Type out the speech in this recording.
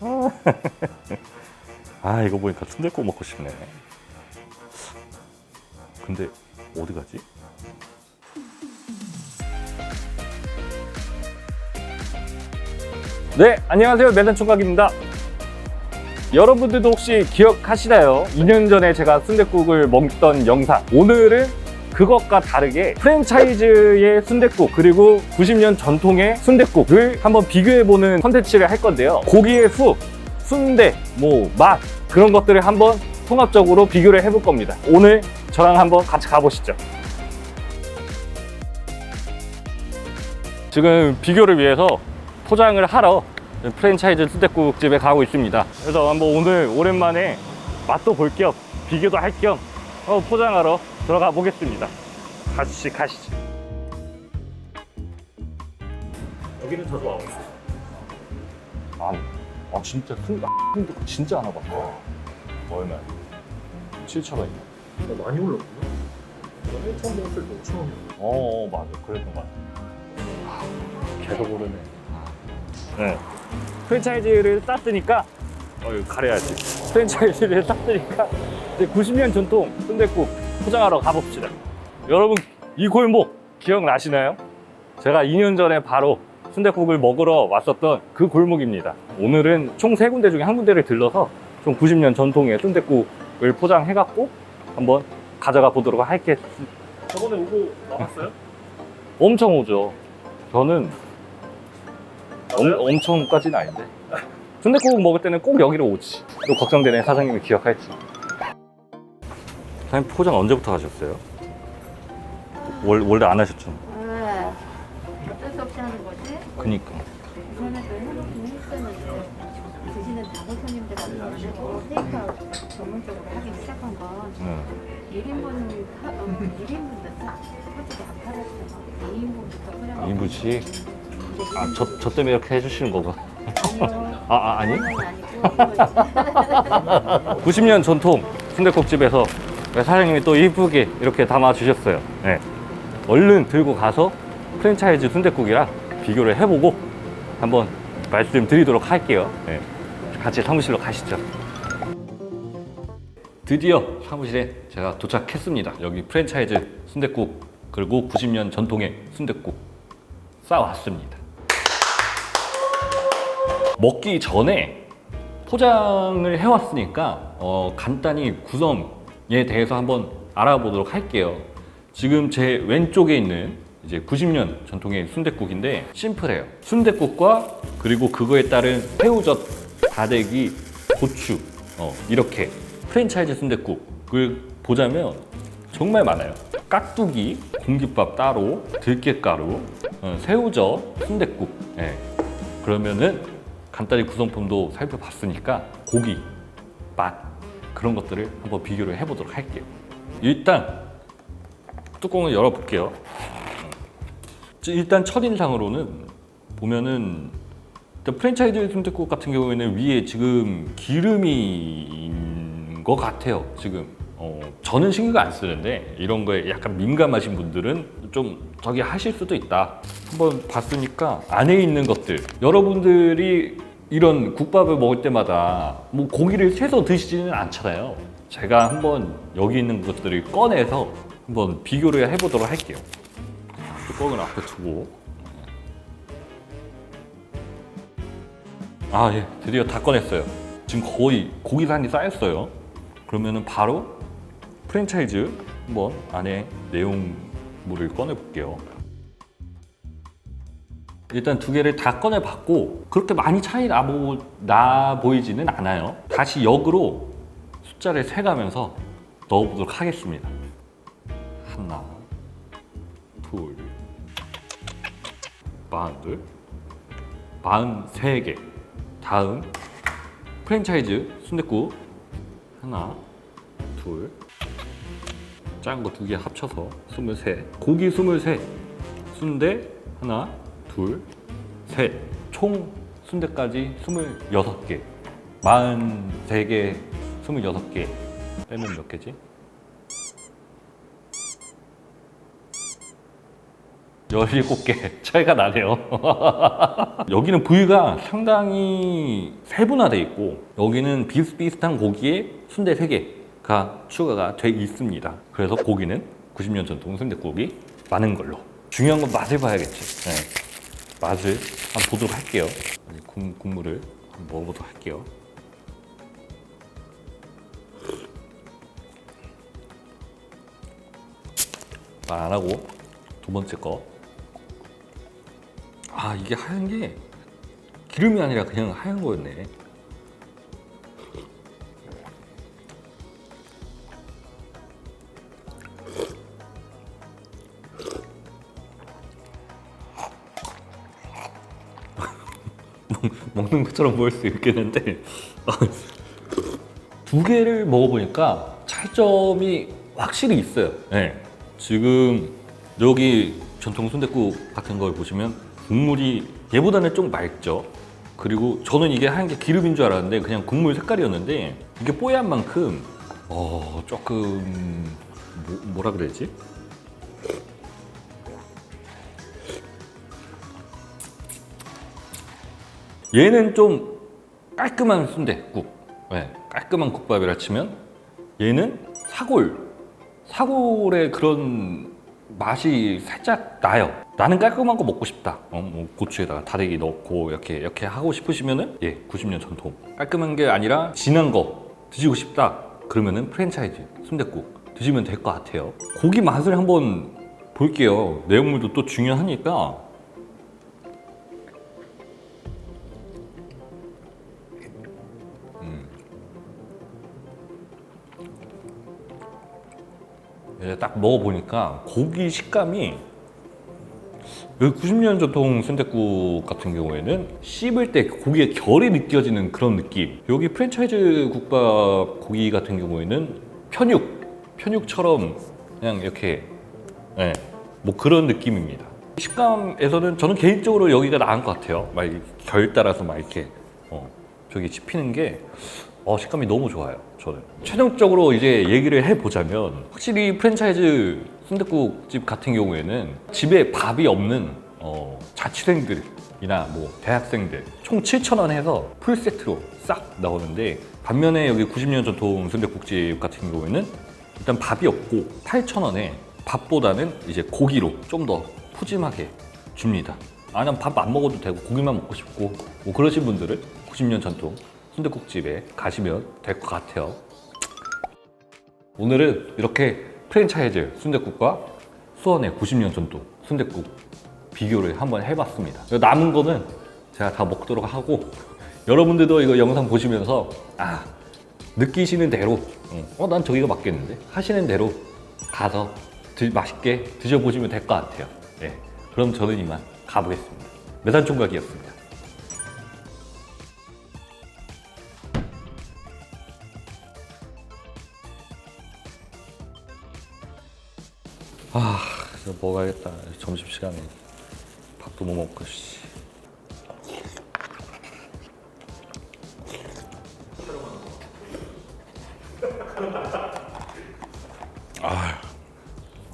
아 이거 보니까 순댓국 먹고 싶네. 근데 어디 가지? 네, 안녕하세요. 매단 총각입니다. 여러분들도 혹시 기억하시나요? 2년 전에 제가 순댓국을 먹던 영상. 오늘은 그것과 다르게 프랜차이즈의 순댓국 그리고 90년 전통의 순댓국을 한번 비교해보는 컨텐츠를 할 건데요. 고기의 수, 순대, 뭐 맛 그런 것들을 한번 통합적으로 비교를 해볼 겁니다. 오늘 저랑 한번 같이 가보시죠. 지금 비교를 위해서 포장을 하러 프랜차이즈 순댓국집에 가고 있습니다. 그래서 한번 오늘 오랜만에 맛도 볼 겸 비교도 할겸 어, 포장하러 들어가 보겠습니다. 같이 가시죠. 여기는 자주 와요. 아니, 아 진짜 순, 순댓국 진짜 안 와봤어. 얼마? 7천 원이야. 나 많이 올랐구나. 전에 처음 먹었을 때 5천 원이었어. 어, 어 맞아. 그랬던 것 같아. 아, 계속 오르네. 네. 프랜차이즈를 땄으니까, 어, 이거 가려야지. 프랜차이즈를 땄으니까, 이제 90년 전통 순댓국 포장하러 가봅시다. 여러분, 이 골목 기억나시나요? 제가 2년 전에 바로 순댓국을 먹으러 왔었던 그 골목입니다. 오늘은 총 세 군데 중에 한 군데를 들러서 총 90년 전통의 순댓국을 포장해갖고 한번 가져가 보도록 할게요. 저번에 오고 나왔어요? 엄청 오죠. 저는 엄, 엄청까지는 아닌데. 순댓국 먹을 때는 꼭 여기로 오지. 또 걱정되네 사장님이 기억할지. 사장님 포장 언제부터 하셨어요? 월, 원래 안 하셨죠? 네. 어쩔 수 없이 하는 거지. 그니까. 전에도 해놓긴 했었는데 드시는 다른 손님들한테는 뭐 테이크아웃 전문적으로 하기 시작한 건 네. 1인분 하, 어, 1인분도 사, 솔직히 안 팔았어. 2인분부터 끓여. 2인분씩. 아, 저, 저 때문에 이렇게 해주시는 거구나. 아, 아 아니? 그건 아니고 90년 전통 순댓국집에서 사장님이 또 이쁘게 이렇게 담아 주셨어요. 네. 얼른 들고 가서 프랜차이즈 순댓국이랑 비교를 해보고 한번 말씀드리도록 할게요. 네. 같이 사무실로 가시죠. 드디어 사무실에 제가 도착했습니다. 여기 프랜차이즈 순댓국 그리고 90년 전통의 순댓국 싸왔습니다. 먹기 전에 포장을 해왔으니까 어, 간단히 구성에 대해서 한번 알아보도록 할게요. 지금 제 왼쪽에 있는 이제 90년 전통의 순댓국인데 심플해요. 순댓국과 그리고 그거에 따른 새우젓, 다대기, 고추 어, 이렇게 프랜차이즈 순댓국을 보자면 정말 많아요. 깍두기, 공깃밥 따로, 들깨가루, 어, 새우젓, 순댓국. 예. 그러면은 간단히 구성품도 살펴봤으니까 고기, 맛 그런 것들을 한번 비교를 해보도록 할게요. 일단 뚜껑을 열어볼게요. 일단 첫인상으로는 보면은 프랜차이즈 순댓국 같은 경우에는 위에 지금 있는 것 같아요. 지금 어, 저는 신경 안 쓰는데 이런 거에 약간 민감하신 분들은 좀 저기 하실 수도 있다. 한번 봤으니까 안에 있는 것들 여러분들이 이런 국밥을 먹을 때마다 뭐 고기를 채서 드시지는 않잖아요. 제가 한번 여기 있는 것들을 꺼내서 한번 비교를 해보도록 할게요. 뚜껑을 앞에 두고 아, 예. 드디어 다 꺼냈어요. 지금 거의 고기산이 쌓였어요. 그러면은 바로 프랜차이즈 한번 안에 내용물을 꺼내볼게요. 일단 두 개를 다 꺼내봤고 그렇게 많이 차이 나, 보, 나 보이지는 않아요. 다시 역으로 숫자를 세가면서 넣어보도록 하겠습니다. 하나, 둘, 마흔둘, 마흔세 개. 다음 프랜차이즈 순댓국 하나, 둘, 작은 거 두 개 합쳐서 스물세. 고기 스물세. 순대 하나, 둘, 셋. 총 순대까지 스물여섯 개. 마흔세 개, 스물여섯 개. 빼면 몇 개지? 17개 차이가 나네요. 여기는 부위가 상당히 세분화돼 있고 여기는 비슷비슷한 고기에 순대 3개가 추가가 돼 있습니다. 그래서 고기는 90년 전통 순대국이 많은 걸로. 중요한 건 맛을 봐야겠지. 네. 맛을 한번 보도록 할게요. 국, 국물을 한번 먹어보도록 할게요. 말 안 하고 두 번째 거. 아 이게 하얀 게 기름이 아니라 그냥 하얀 거였네. 먹- 먹는 것처럼 보일 수 있겠는데 두 개를 먹어보니까 차이점이 확실히 있어요. 네. 지금 여기 전통 순댓국 같은 걸 보시면 국물이 얘보다는 좀 맑죠. 그리고 저는 이게 하얀 게 기름인 줄 알았는데 그냥 국물 색깔이었는데 이게 뽀얀 만큼 어 조금 뭐, 뭐라 그래야지? 얘는 좀 깔끔한 순대국, 네, 깔끔한 국밥이라 치면 얘는 사골, 사골의 그런 맛이 살짝 나요. 나는 깔끔한 거 먹고 싶다. 어, 뭐 고추에다가 다대기 넣고 이렇게 이렇게 하고 싶으시면은 예, 90년 전통 깔끔한 게 아니라 진한 거 드시고 싶다. 그러면은 프랜차이즈 순대국 드시면 될 것 같아요. 고기 맛을 한번 볼게요. 내용물도 또 중요하니까 이제 딱 먹어보니까 고기 식감이 여기 90년 전통 순댓국 같은 경우에는 씹을 때 고기의 결이 느껴지는 그런 느낌. 여기 프랜차이즈 국밥 고기 같은 경우에는 편육 편육처럼 그냥 이렇게 네, 뭐 그런 느낌입니다. 식감에서는 저는 개인적으로 여기가 나은 것 같아요. 막이결 따라서 막 이렇게 어, 저기 씹히는 게 어, 식감이 너무 좋아요. 저는 최종적으로 이제 얘기를 해보자면 확실히 프랜차이즈 순댓국집 같은 경우에는 집에 밥이 없는 어, 자취생들이나 뭐 대학생들 총 7,000원 해서 풀 세트로 싹 나오는데 반면에 여기 90년 전통 순댓국집 같은 경우에는 일단 밥이 없고 8,000원에 밥보다는 이제 고기로 좀 더 푸짐하게 줍니다. 아니면 밥안 먹어도 되고 고기만 먹고 싶고 뭐 그러신 분들은 90년 전통 순댓국집에 가시면 될 것 같아요. 오늘은 이렇게 프랜차이즈 순댓국과 수원의 90년 전통 순댓국 비교를 한번 해봤습니다. 남은 거는 제가 다 먹도록 하고 여러분들도 이거 영상 보시면서 아 느끼시는 대로 어 난 저기가 맞겠는데 하시는 대로 가서 드- 맛있게 드셔보시면 될 것 같아요. 네, 그럼 저는 이만 가보겠습니다. 매산총각이었습니다. 아, 이거 먹어야겠다. 점심시간에 밥도 못 먹고, 씨.